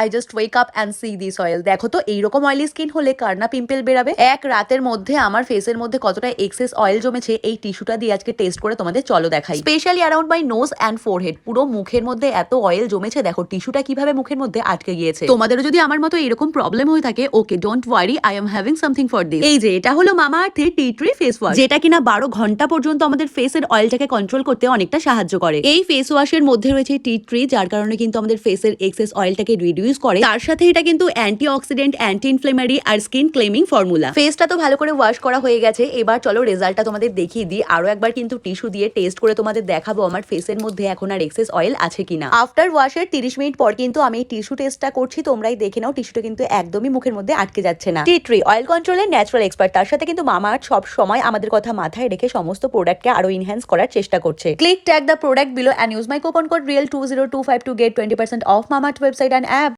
I just wake up and see this oil দেখো তো, এইরকম অয়েলি স্কিন হলে কার না পিম্পল বেরাবে? এক রাতের মধ্যে আমার ফেসের মধ্যে কতটা এক্সেস অয়েল জমেছে, এই টিস্যুটা দিয়ে আজকে টেস্ট করে তোমাদের চলো দেখাই। Specially around my nose and forehead পুরো মুখের মধ্যে এত অয়েল জমেছে, দেখো টিস্যুটা কীভাবে মুখের মধ্যে আটকে গিয়েছে। তোমাদেরও যদি আমার মতো এরকম প্রবলেম হয়ে থাকে okay don't worry I am having something for this এই যে, এটা হলো মামা আর্থের টি ট্রি ফেস ওয়াশ যেটা কিনা বারো ঘণ্টা পর্যন্ত আমাদের ফেসের অয়েলটাকে কন্ট্রোল করতে অনেকটা সাহায্য করে। এই ফেস ওয়াশের মধ্যে রয়েছে টি ট্রি যার কারণে কিন্তু আমাদের ফেসের এক্সেস অয়েলটাকে রিডিউস করে, তার সাথে এটা কিন্তু অ্যান্টি অক্সিডেন্ট অ্যান্টি ইনফ্লেমারি আর স্কিন ক্লেমিং ফর্মুলা ফেসটা তো ভালো করে ওয়াশ করা হয়ে গেছে। এবার চলো রেজাল্টটা তোমাদের দেখিয়ে দিই। আরও একবার কিন্তু টিস্যু দিয়ে টেস্ট করে তোমাদের দেখাবো আমার ফেসের মধ্যে এখন আর এক্সেস অয়েল আছে কিনা। আফটার ওয়াশের তিরিশ মিনিট পর কিন্তু আমি টিস্যু টেস্টটা করছি, তোমরাই দেখে নাও টিস্যুটা কিন্তু একদমই মুখের মধ্যে আটকে যাচ্ছে না। টি ট্রি অয়েল কন্ট্রোলের ন্যাচারাল এক্সপার্ট তার সাথে কিন্তু মামা সব সময় আমাদের কথা মাথায় রেখে সমস্ত প্রোডাক্টকে আরও ইনহ্যান্স করার চেষ্টা করছে। Click tag the product below and use my coupon code real two zero two five to get twenty percent off Mamaearth website and app